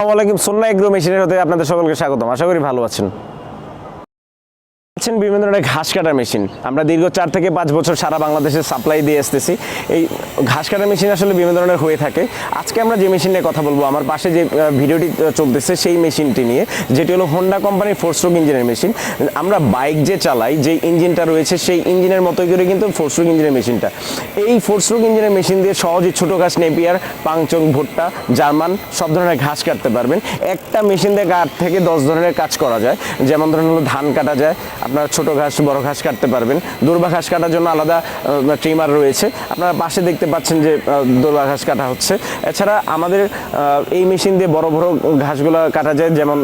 আসসালামু আলাইকুম সোনা এগ্রো মেশিনের হতে আপনাদের সকলকে স্বাগতম। আশা করি ভালো আছেন। আছেন বিভিন্ন ধরনের ঘাস কাটার মেশিন। আমরা দীর্ঘ চার থেকে পাঁচ বছর সারা বাংলাদেশে সাপ্লাই দিয়ে আসতেছি। এই ঘাস কাটার মেশিন আসলে বিভিন্ন ধরনের হয়ে থাকে। আজকে আমরা যে মেশিন নিয়ে কথা বলব, আমার পাশে যে ভিডিওটি চলতেছে সেই মেশিনটি নিয়ে, যেটি হলো হোন্ডা কোম্পানির ফোর স্ট্রোক ইঞ্জিনের মেশিন আমরা বাইক যে চালাই, যে ইঞ্জিনটা রয়েছে, সেই ইঞ্জিনের মতোই করে কিন্তু ফোর স্ট্রোক ইঞ্জিনের মেশিনটা এই ফোর স্ট্রোক ইঞ্জিনের মেশিন দিয়ে সহজে ছোটো ঘাস নেপিয়ার, পাংচং, ভুট্টা, জার্মান, সব ধরনের ঘাস কাটতে পারবেন। একটা মেশিন দিয়ে আট থেকে দশ ধরনের কাজ করা যায়। যেমন ধরেন হলো ধান কাটা যায়। আপনারা ছোট ঘাস, বড় ঘাস কাটতে পারবেন। দুর্বা ঘাস কাটার জন্য আলাদা ট্রিমার রয়েছে। আপনারা পাশে দেখতে পাচ্ছেন যে দুর্বা ঘাস কাটা হচ্ছে। এছাড়া আমাদের এই মেশিন দিয়ে বড় বড় ঘাসগুলো কাটা যায়। যেমন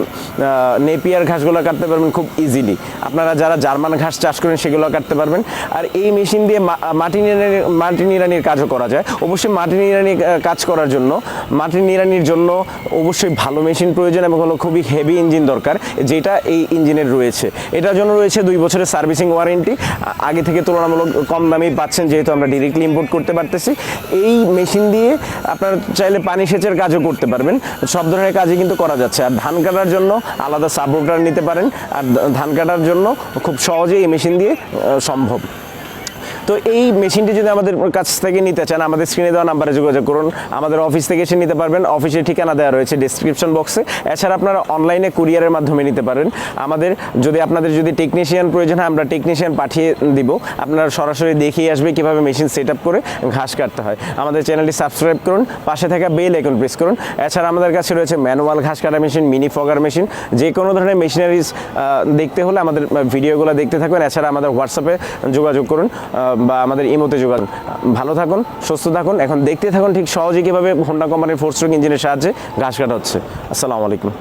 নেপিয়ার ঘাসগুলো কাটতে পারবেন খুব ইজিলি আপনারা যারা জার্মান ঘাস চাষ করেন সেগুলো কাটতে পারবেন। আর এই মেশিন দিয়ে মাটি নিড়ানির মাটি নিড়ানির কাজও করা যায়। অবশ্যই মাটি নিড়ানি কাজ করার জন্য, মাটি নিড়ানির জন্য অবশ্যই ভালো মেশিন প্রয়োজন এবং হলো খুবই হেভি ইঞ্জিন দরকার, যেটা এই ইঞ্জিনের রয়েছে। এটার জন্য রয়েছে দুই বছরের সার্ভিসিং ওয়ারেন্টি। আগে থেকে তুলনামূলক কম দামেই পাচ্ছেন, যেহেতু আমরা ডিরেক্টলি ইম্পোর্ট করতে পারতেছি। এই মেশিন দিয়ে আপনার চাইলে পানি সেচের কাজও করতে পারবেন। সব ধরনের কাজই কিন্তু করা যাচ্ছে। আর ধান কাটার জন্য আলাদা সাবরোটার নিতে পারেন। আর ধান কাটার জন্য খুব সহজেই এই মেশিন দিয়ে সম্ভব। তো এই মেশিনটি যদি আমাদের কাছ থেকে নিতে চান, আমাদের স্ক্রিনে দেওয়া নাম্বারে যোগাযোগ করুন। আমাদের অফিস থেকে এসে নিতে পারবেন। অফিসের ঠিকানা দেওয়া রয়েছে ডিসক্রিপশন বক্সে এছাড়া আপনারা অনলাইনে কুরিয়ারের মাধ্যমে নিতে পারেন। আমাদের যদি আপনাদের যদি টেকনিশিয়ান প্রয়োজন হয়, আমরা টেকনিশিয়ান পাঠিয়ে দিব। আপনারা সরাসরি দেখিয়ে আসবে কীভাবে মেশিন সেট আপ করে ঘাস কাটতে হয়। আমাদের চ্যানেলটি সাবস্ক্রাইব করুন। পাশে থাকা বেল আইকন প্রেস করুন। এছাড়া আমাদের কাছে রয়েছে ম্যানুয়াল ঘাস কাটা মেশিন মিনি ফগার মেশিন যে কোনো ধরনের মেশিনারিজ দেখতে হলে আমাদের ভিডিওগুলো দেখতে থাকবেন এছাড়া আমাদের হোয়াটসঅ্যাপে যোগাযোগ করুন। বা আমাদের ইমোতে যোগাযোগ ভালো থাকুন, সুস্থ থাকুন, এখন দেখতে থাকুন ঠিক সহজে কীভাবে হোন্ডা কোম্পানির ফোর স্ট্রোক ইঞ্জিনের সাহায্যে ঘাস কাটা হচ্ছে। আসসালামু আলাইকুম।